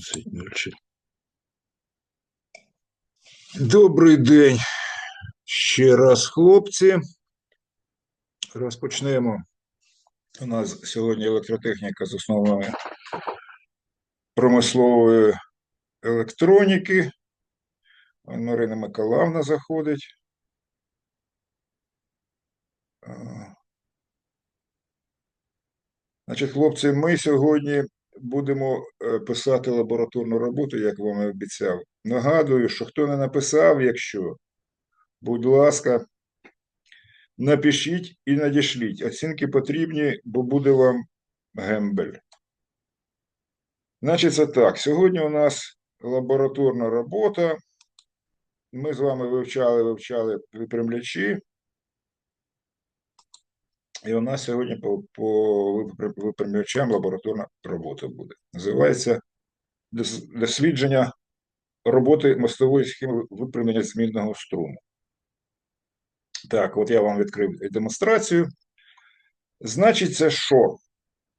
11.04. Добрий день ще раз, хлопці. Розпочнемо. У нас сьогодні електротехніка з основами промислової електроніки. Марина Миколаївна заходить. Значить, хлопці, ми сьогодні будемо е, писати лабораторну роботу, як вам і обіцяв. Нагадую, що хто не написав, якщо, будь ласка, напишіть і надішліть. Оцінки потрібні, бо буде вам гембель. Значить, це так. Сьогодні у нас лабораторна робота. Ми з вами вивчали, вивчали випрямлячі. І у нас сьогодні по, по випрямлячам лабораторна робота буде. Називається дослідження роботи мостової схеми випрямлення змінного струму. Так, от я вам відкрив демонстрацію. Значить, це що?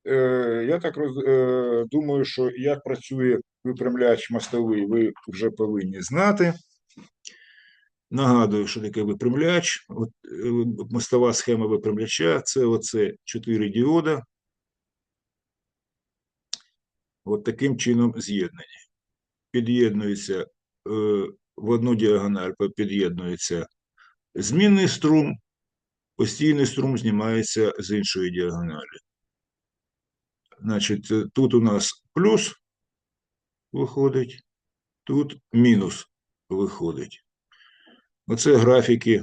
Е, я так роз, е, думаю, що як працює випрямляч мостовий, ви вже повинні знати. Нагадую, що таке випрямляч. От, е, мостова схема випрямляча це оце 4 діода. От таким чином з'єднані. Під'єднується е, в одну діагональ, під'єднується змінний струм, постійний струм знімається з іншої діагоналі. Значить, тут у нас плюс виходить, тут мінус виходить. Оце графіки.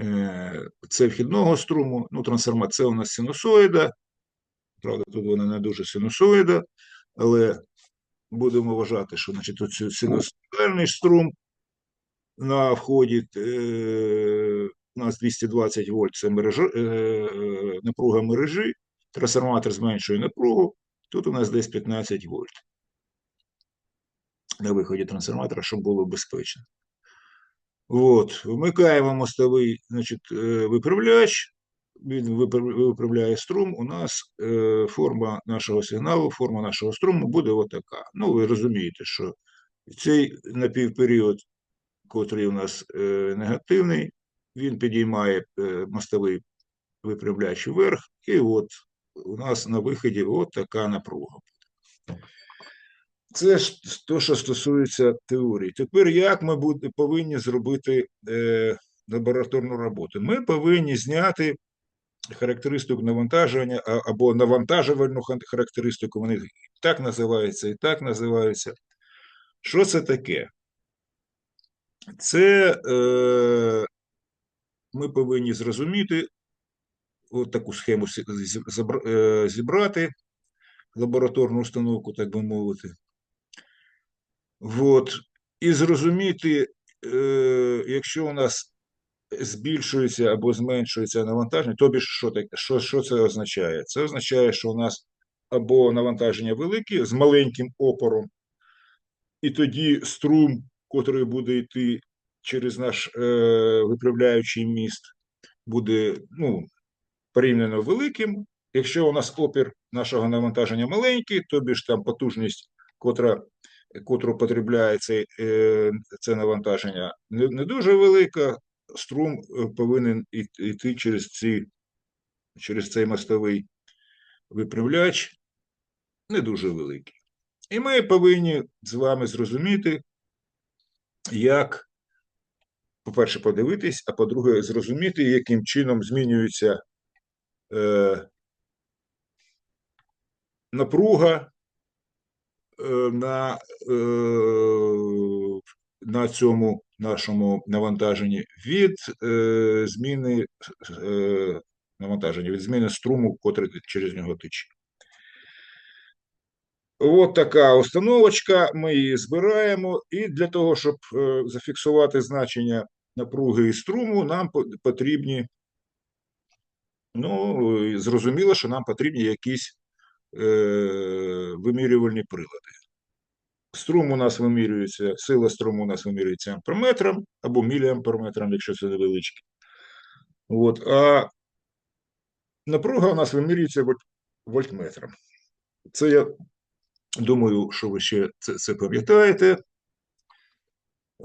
е, Це вхідного струму, ну, трансформація у нас синусоїда. Правда, тут вона не дуже синусоїда, але будемо вважати, що значить, тут синусоїдальний струм на вході е, у нас 220 вольт це мережа, е, напруга мережі, трансформатор зменшує напругу, тут у нас десь 15 вольт на виході трансформатора, щоб було безпечно. От, вмикаємо мостовий значить, е, виправляч, він виправляє струм. У нас е, форма нашого сигналу, форма нашого струму буде отака. Ну, ви розумієте, що цей напівперіод, котрий у нас е, негативний, він підіймає е, мостовий виправляч вверх, і от у нас на виході от така напруга. Це ж те, що стосується теорії. Тепер як ми повинні зробити е, лабораторну роботу? Ми повинні зняти характеристику навантаження або навантажувальну характеристику. Вони так називаються, і так називаються. Що це таке? Це е, ми повинні зрозуміти, от таку схему е, зібрати, лабораторну установку, так би мовити. Вот. І зрозуміти, е, якщо у нас збільшується або зменшується навантаження, ж що, що, що це означає? Це означає, що у нас або навантаження велике з маленьким опором, і тоді струм, котрий буде йти через наш е, виправляючий міст, буде ну, порівняно великим. Якщо у нас опір нашого навантаження маленький, тобі ж там потужність, котра котру потребляє це, е, це навантаження, не, не дуже велика, струм е, повинен йти через, ці, через цей мостовий виправляч, не дуже великий. І ми повинні з вами зрозуміти, як, по-перше, подивитись, а по-друге, зрозуміти, яким чином змінюється е, напруга на, е, на цьому нашому навантаженні від е, зміни е, навантаження, від зміни струму, котрий через нього тече. От така установочка, ми її збираємо, і для того, щоб зафіксувати значення напруги і струму, нам потрібні, ну, зрозуміло, що нам потрібні якісь вимірювальні прилади. Струм у нас вимірюється, сила струму у нас вимірюється амперметром або міліамперметром, якщо це невеличке. От, а напруга у нас вимірюється вольтметром. Це я Думаю, що ви ще це, це пам'ятаєте.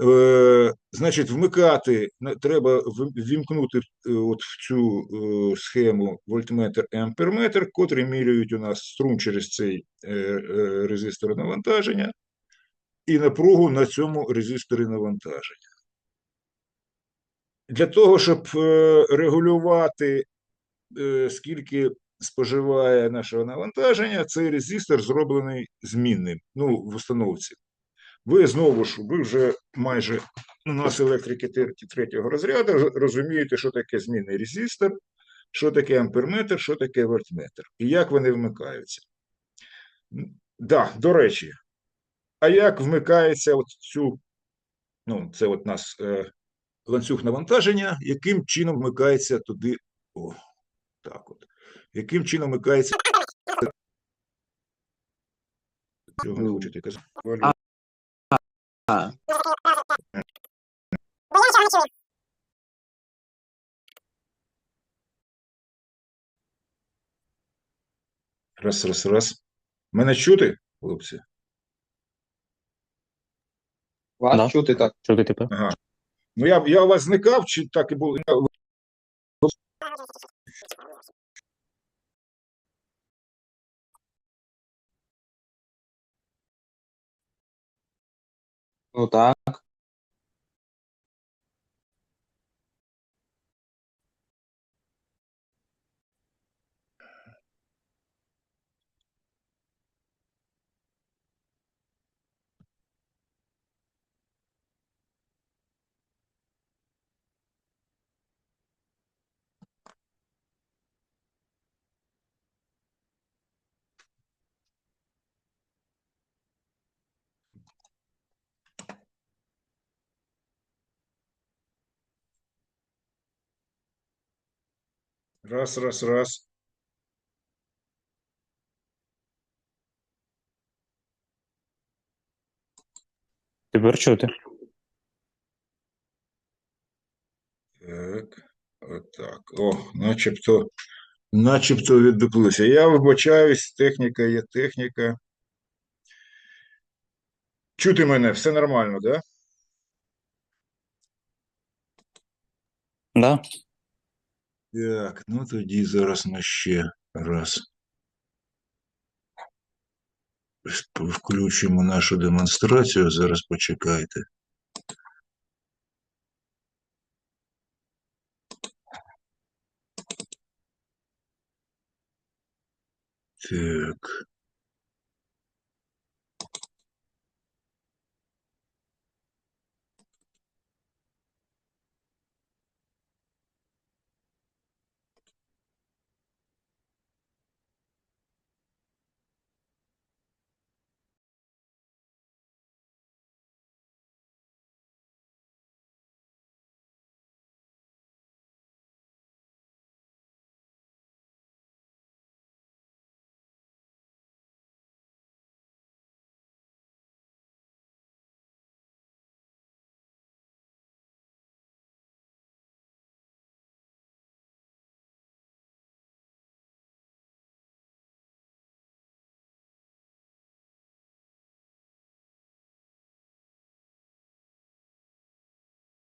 Е, значить, вмикати треба ввімкнути е, от в цю е, схему вольтметр і амперметр, котрі міряють у нас струм через цей резистор навантаження і напругу на цьому резисторі навантаження. Для того, щоб регулювати, скільки споживає нашого навантаження, цей резистор зроблений змінним, ну, в установці. Ви знову ж, ви вже майже у нас електрики третього розряду розумієте, що таке змінний резистор, що таке амперметр, що таке вольтметр і як вони вмикаються. Да, до речі, а як вмикається от цю, ну, це от нас е, ланцюг навантаження, яким чином вмикається туди, о, так от, яким чином вмикається, цього не хочете казати. А, Раз, раз, раз. Мене чути, хлопці? вас Да. чути так. Що ти тепер? Ага. Ну, я, я у вас зникав, чи так і було? Я- Ну так. Раз, раз, раз. Тепер чути. Так, отак. О, начебто, начебто віддуплився. Я вибачаюсь, техніка є техніка. Чути мене, все нормально, да? Да? Так, ну тоді зараз ми ще раз включимо нашу демонстрацію. Зараз почекайте. Так.